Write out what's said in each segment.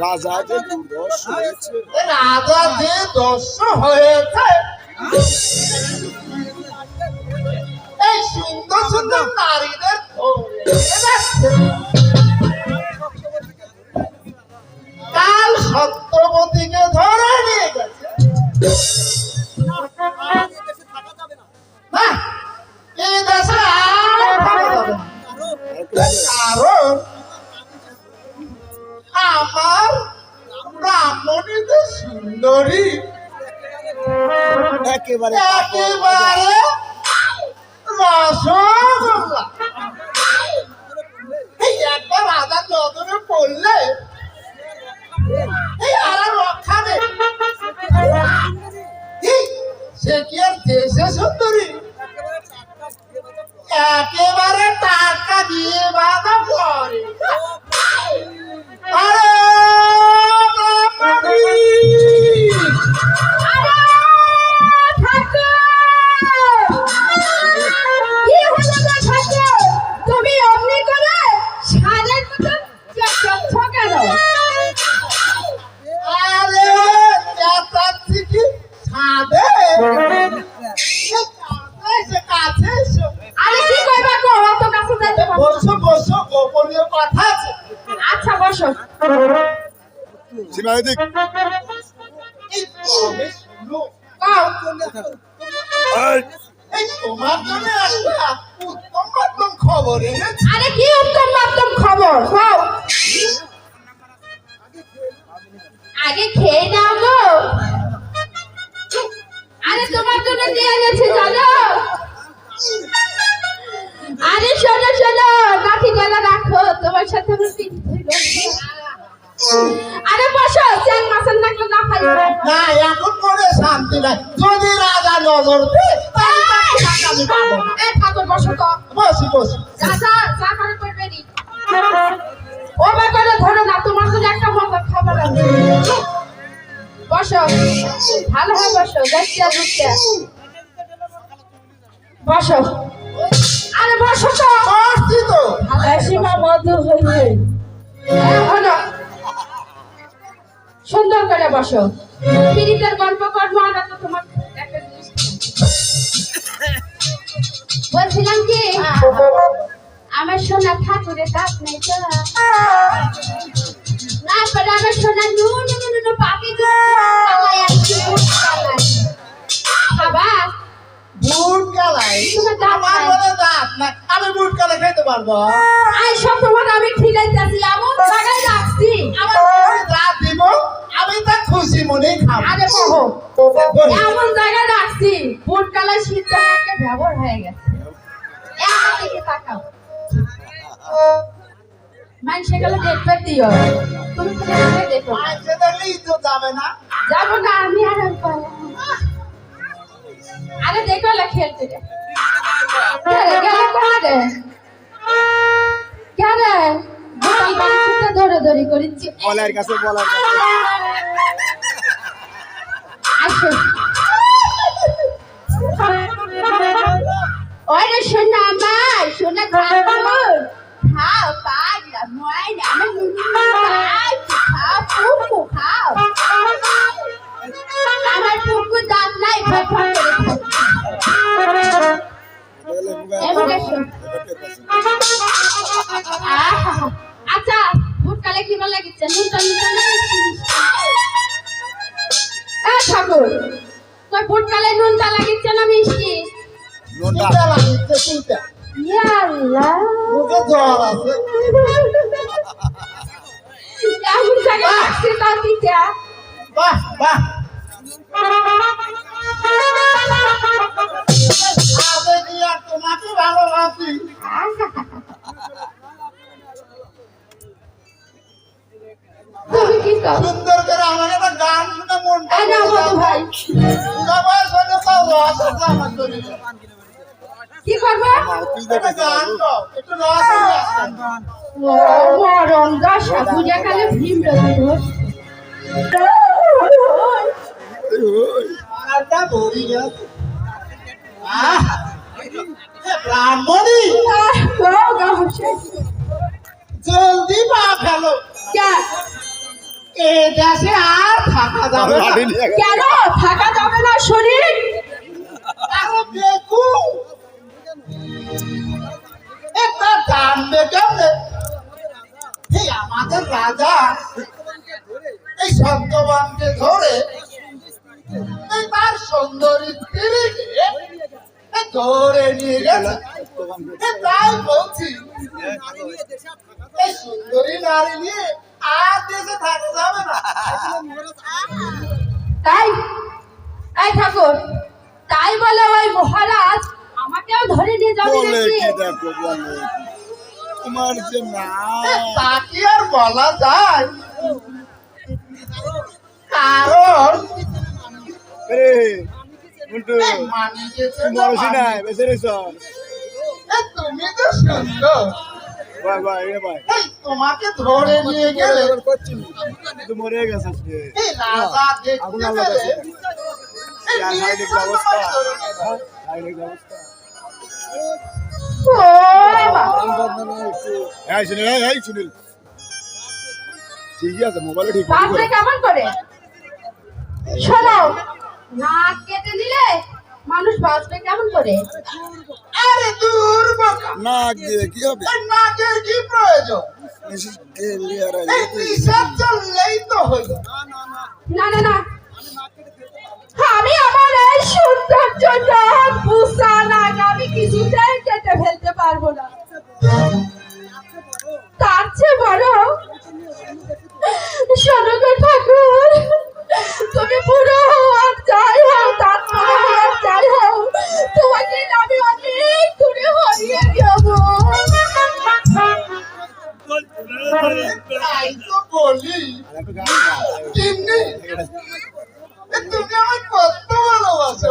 রাজা যে দুর্দশ হয়েছে রাজা যে দর্শ হয়েছে এই সুন্দর সুন্দর নারীদের সুন্দরী। একেবারে একেবারে রসগোল্লা। এই একবার রাজার নজরে পড়লে এই আর আর রক্ষা নেই। সে কি আর দেশে সুন্দরী? একেবারে মাধ্যম খবর আরে কি উত্তম মাধ্যম খবর? আগে খেয়ে নাও আরে তোমার জন্য নিয়ে গেছি জানো যদি রাজা নজর দেয় তাহলে তাকে টাকা আমি পাবো না। এই ঠাকুর বসো তো। বসি বসি। যা যা যা করে করবে নি। ও বা ধরো না তোমার জন্য একটা মজার খাবার আছে। বসো। ভালো হয় বসো দেখতে বুঝতে বসো। আরে বসো তো। বসছি তো। সীমা মধু হইবে হলো। সুন্দর করে বসো। পীড়িতের গল্প আমরা তো তোমার বলছিলাম কি, আমার সোনা ঠাকুরের দাঁত নেই তো। না পারে আমার সোনা নুন নুন নুন পাখি গো কালাই আসছে বুট কালাই খাবা বুট কালাই তোমার দাঁত আমার বলে দাঁত না আমি বুট কালাই খেতে পারব। আই সব তোমার আমি খিলাইতেছি এমন জায়গায় রাখছি আমার দাঁত দিব আমি তা খুশি মনেই খাব। আরে বহো এমন জায়গায় রাখছি বুট কালাই শীত একটা ব্যবহার হয়ে গেছে। তাকাও। গেলে দেখবে দিও। তুমি দেখো। যাবে না। যাব না আমি আর বলার কাছে বলার কাছে। আসো ওরে সোনা আমার ঠাকুর খাও পাগলা আমার খাও পুকু খাও আমার পুকু দাঁত নাই এ ফুটকালে নুনটা লাগিচ্ছে না মিষ্টি? নুনটা লাগিচ্ছে ইয়া আল্লাহ মুখে জ্বর আছে। এমন জায়গায় রাখছি তা দিতে বাহ বাহ। কি করবে? মরণ দশা পূজা কালে ভীম ব্রাহ্মণী জলদি পা কেন? শরীর? আরও কেমনে? এই আমাদের রাজা, এই সত্যবানকে ধরে, এই তার সুন্দরী স্ত্রীকে ধরে নিয়ে গেছে তাই বলছি, এই সুন্দরী নারী নিয়ে আর দেশে থাকা যাবে না। কি দেখো বলে। তোমার যে না এ কি আর বলা যায় কারণ তুমি তো সুন্দর। তোমাকে ধরে নিয়ে গেলে মরে রে এই ঠিকই আছে মোবাইলে ঠিক কেমন করে? শোনো নাক কেটে নিলে মানুষ বাঁচবে কেমন করে? আরে দূর দিয়ে কি হবে? নাকের কি প্রয়োজন? না না না। আমি আমার এই সৌন্দর্যটা পুষা নাক আমি কিছুতেই পারব না। তার চেয়ে বড় সনকা ঠাকুর, তুমি পুরো হও আর যাই হও, তার আর যাই হও, তোমাকে আমি অনেক দূরে হারিয়ে যাব। তুমি আমার কত ভালোবাসো।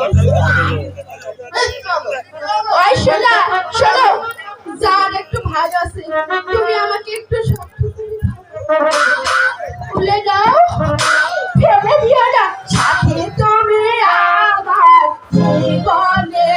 এই শোনা, শোনো। যার একটু ভাগ আছে। তুমি আমাকে একটু শক্ত দাও। ফেলে দিও না। সাথে তুমি আমার জীবনে।